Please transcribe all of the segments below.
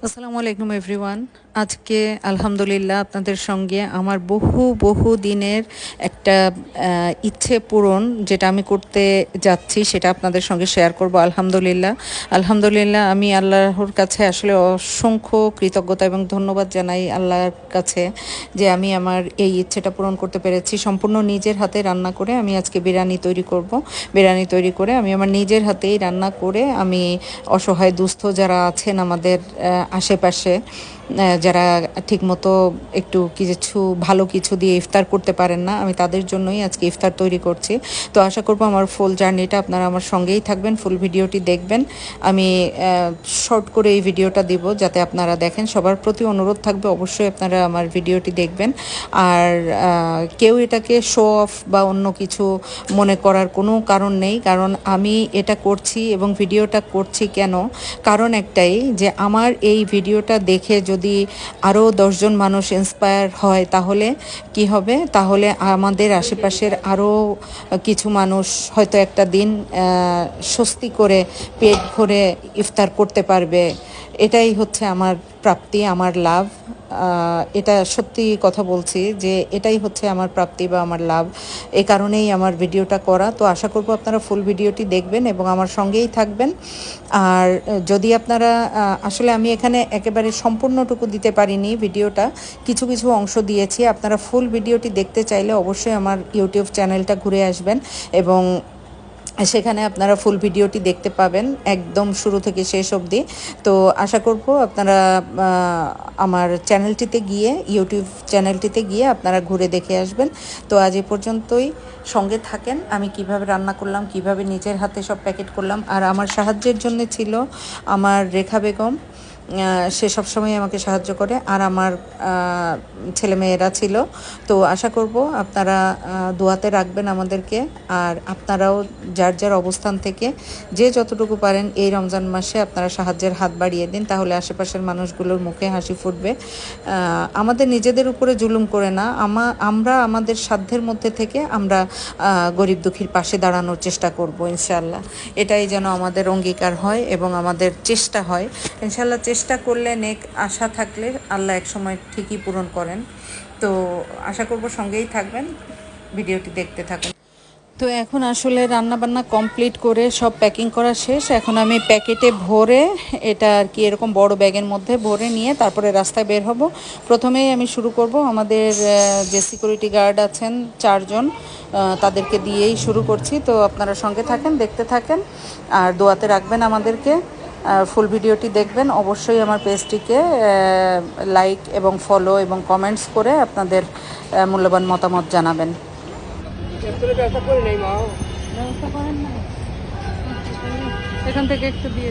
আসসালামু আলাইকুম এভরিওয়ান আজকে, আলহামদুলিল্লাহ, আপনাদের সঙ্গে আমার বহু বহু দিনের একটা ইচ্ছে পূরণ যেটা আমি করতে যাচ্ছি, সেটা আপনাদের সঙ্গে শেয়ার করব, আলহামদুলিল্লাহ। আলহামদুলিল্লাহ, আমি আল্লাহর কাছে আসলে অসংখ্য কৃতজ্ঞতা এবং ধন্যবাদ জানাই আল্লাহর কাছে যে আমি আমার এই ইচ্ছেটা পূরণ করতে পেরেছি। সম্পূর্ণ নিজের হাতে রান্না করে আমি আজকে বিরিয়ানি তৈরি করব। বিরিয়ানি তৈরি করে আমি আমার নিজের হাতেই রান্না করে আমি অসহায় দুস্থ যারা আছেন আমাদের আশেপাশে। যারা ঠিকমতো একটু কিছু ভালো কিছু দিয়ে ইফতার করতে পারেন না, আমি তাদের জন্যই আজকে ইফতার তৈরি করছি। তো আশা করব আমার ফুল জার্নিটা আপনারা আমার সঙ্গেই থাকবেন ফুল ভিডিওটি দেখবেন। আমি শর্ট করে এই ভিডিওটা দিব যাতে আপনারা দেখেন। সবার প্রতি অনুরোধ থাকবে, অবশ্যই আপনারা আমার ভিডিওটি দেখবেন। আর কেউ এটাকে শো অফ বা অন্য কিছু মনে করার কোনো কারণ নেই, কারণ আমি এটা করছি এবং ভিডিওটা করছি কেন? কারণ একটাই যে আমার এই ভিডিওটা দেখে যদি আরও দশজন মানুষ ইন্সপায়ার হয়, তাহলে কি হবে? তাহলে আমাদের আশেপাশের আরও কিছু মানুষ হয়তো একটা দিন স্বস্তি করে পেট ভরে ইফতার করতে পারবে। এটাই হচ্ছে আমার প্রাপ্তি, আমার লাভ। এটা সত্যি কথা বলছি যে এটাই হচ্ছে আমার প্রাপ্তি বা আমার লাভ। এ কারণেই আমার ভিডিওটা করা। তো আশা করব আপনারা ফুল ভিডিওটি দেখবেন এবং আমার সঙ্গেই থাকবেন। আর যদি আপনারা আসলে আমি এখানে একেবারে সম্পূর্ণটুকু দিতে পারিনি ভিডিওটা, কিছু কিছু অংশ দিয়েছি। আপনারা ফুল ভিডিওটি দেখতে চাইলে অবশ্যই আমার ইউটিউব চ্যানেলটা ঘুরে আসবেন এবং সেখানে আপনারা ফুল ভিডিওটি দেখতে পাবেন, একদম শুরু থেকে শেষ অবধি। তো আশা করব আপনারা আমার চ্যানেলটিতে গিয়ে ইউটিউব চ্যানেলটিতে গিয়ে আপনারা ঘুরে দেখে আসবেন। তো আজ এ পর্যন্তই। সঙ্গে থাকেন, আমি কীভাবে রান্না করলাম, কীভাবে নিজের হাতে সব প্যাকেট করলাম, আর আমার সাহায্যের জন্য ছিল আমার রেখা বেগম। সে সব সবসময় আমাকে সাহায্য করে। আর আমার ছেলেমেয়েরা ছিল। তো আশা করব আপনারা দোয়াতে রাখবেন আমাদেরকে। আর আপনারাও যার যার অবস্থান থেকে যে যতটুকু পারেন এই রমজান মাসে আপনারা সাহায্যের হাত বাড়িয়ে দিন। তাহলে আশেপাশের মানুষগুলোর মুখে হাসি ফুটবে। আমাদের নিজেদের উপরে জুলুম করে না। আমা, আমরা আমাদের সাধ্যের মধ্যে থেকে আমরা গরিব দুঃখীর পাশে দাঁড়ানোর চেষ্টা করব ইনশাল্লাহ এটাই যেন আমাদের অঙ্গীকার হয় এবং আমাদের চেষ্টা হয়। ইনশাল্লাহ চেষ্টা করলে নেক আশা থাকলে আল্লাহ এক সময় ঠিকই পূরণ করেন। তো আশা করব সঙ্গেই থাকবেন, ভিডিওটি দেখতে থাকুন। তো এখন আসলে রান্না বান্না কমপ্লিট করে সব প্যাকিং করা শেষ। এখন আমি প্যাকেটে ভরে এটা আর কি এরকম বড় ব্যাগের মধ্যে ভরে নিয়ে তারপরে রাস্তায় বের হব। প্রথমেই আমি শুরু করব। আমাদের যে সিকিউরিটি গার্ড আছেন চারজন তাদেরকে দিয়েই শুরু করছি। তো আপনারা সঙ্গে থাকেন, দেখতে থাকেন। আর দোয়াতে রাখবেন আমাদেরকে। ফুল ভিডিওটি দেখবেন। অবশ্যই আমার পেজটিকে লাইক এবং ফলো এবং কমেন্টস করে আপনাদের মূল্যবান মতামত জানাবেন। এখান থেকে একটু দিয়ে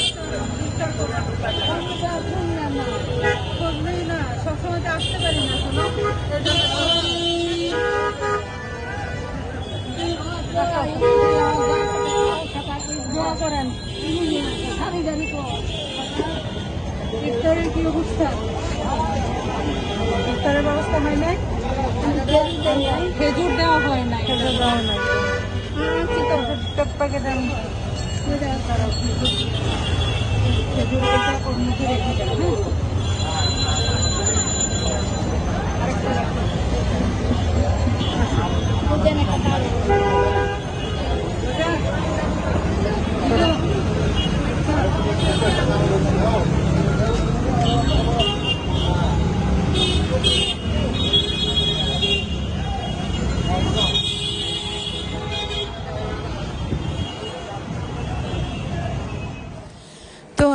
হয় নাই? খেজুর দেওয়া হয় না খেজুর দেওয়া হয় না প্যাকেট আমি খেজুর এটা ওর মুখে রেখে দেন হ্যাঁ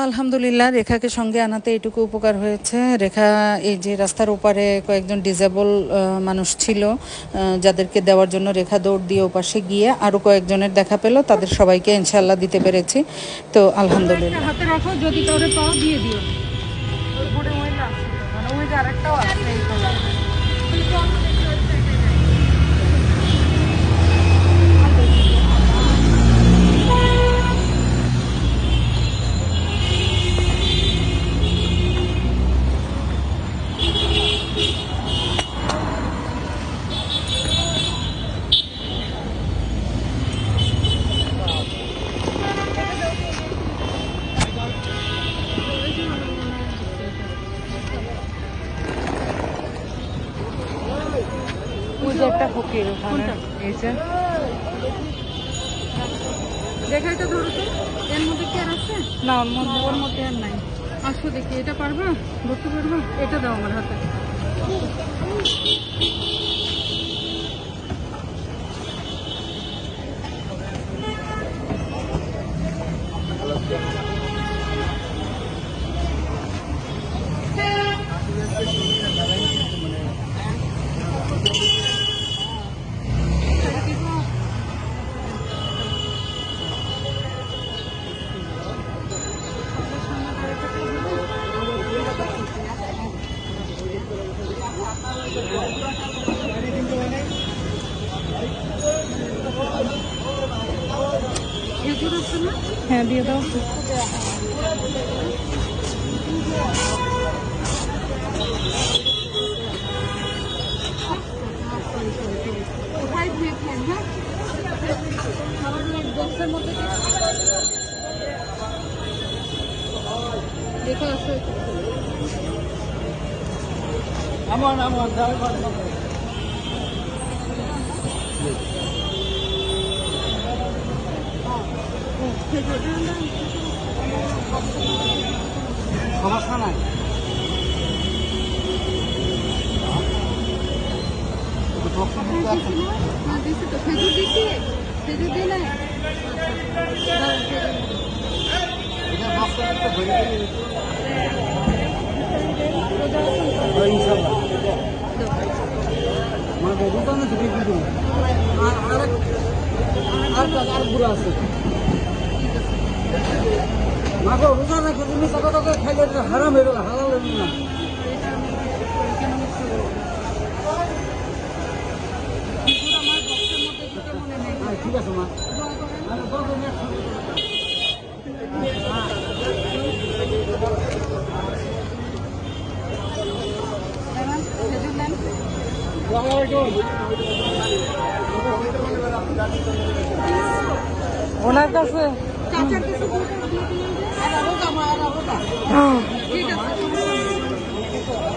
আলহামদুলিল্লাহ, রেখাকে সঙ্গে আনাতে এটুকু উপকার হয়েছে। রেখা এই যে রাস্তার ওপারে কয়েকজন ডিজেবল মানুষ ছিল যাদেরকে দেওয়ার জন্য রেখা দৌড় দিয়ে ওপাশে গিয়ে আরও কয়েকজনের দেখা পেল, তাদের সবাইকে ইনশাল্লাহ দিতে পেরেছি। তো আলহামদুলিল্লাহ। হাতে রাখো, যদি পাও দিয়ে দিও। একটা ওখানে এই যে। দেখা এটা ধরো তো। এর মধ্যে কি আর আছে? না ওর মধ্যে ওর মধ্যে আর নাই। আসো দেখি এটা পারবা? ধরতে পারবা? এটা দাও আমার হাতে। হ্যাঁ দিয়ে দাও। কোথায় দিয়েছেন ইনশাআল্লাহ দাও। মানে দোকানে থেকে কি করব আর আর আর বুড়া আছে মাগো রোজা রাখে তুমি টাকা টাকা খাইলে হারাম হয়ে গেল হালাল হয়ে না। হ্যাঁ, ঠিক আছে মা। নেন। ওনার কাছে চাচার কাছে দুটো দিয়ে দিলেন যে। ঠিক আছে সমস্যা নেই।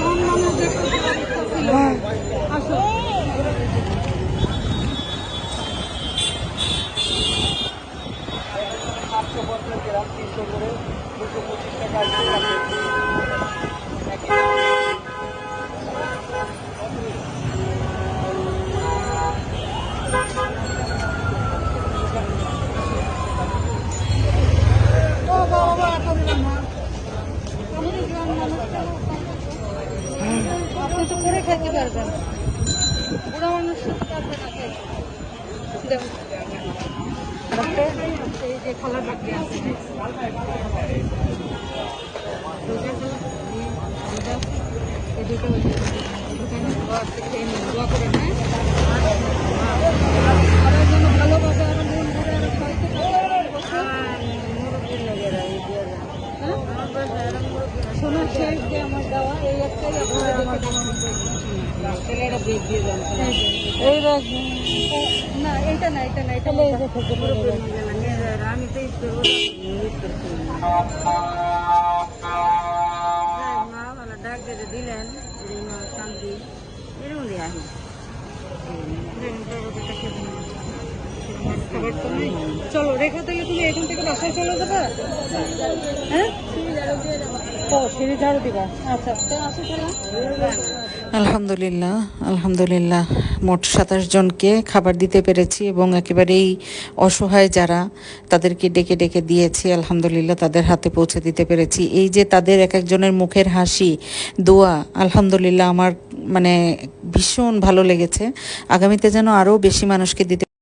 মন মনে দেখতে অবস্থা ছিল। আসো ও বাবা এত দিলাম না আমি তো গ্রাম মানুষটা আপনি তো করে খেতে পারবেন বুড়া মানুষ পারবে না খেতে দেব। এই যে খালার বাকি আছে রোজা খালা, এই রোজা, এই দুটো ওই যে দোকানে দোয়া আছে, খেয়ে নিন, দোয়া করেন, হ্যাঁ? আর ওই জন্য ভালোভাবে আরও মন ভরে আরও খাইতে পারেন। হ্যাঁ? শোনো, শেষ যে আমার দেওয়া, এই একটাই আপনারা দেখে দিলেন শান্তি এরকম দিয়ে আসি চলো রেখা থেকে তুমি এখান থেকে বাসায় চলে যাবে? হ্যাঁ? ও সিঁড়ি ঝাড়ু দিবা। আচ্ছা তো আসো চলো। আলহামদুলিল্লাহ আলহামদুলিল্লাহ। মোট সাতাশ জনকে খাবার দিতে পেরেছি এবং একেবারেই অসহায় যারা তাদেরকে ডেকে ডেকে দিয়েছি, আলহামদুলিল্লাহ, তাদের হাতে পৌঁছে দিতে পেরেছি। এই যে তাদের এক একজনের মুখের হাসি, দোয়া, আলহামদুলিল্লাহ, আমার মানে ভীষণ ভালো লেগেছে। আগামীতে যেন আরও বেশি মানুষকে দিতে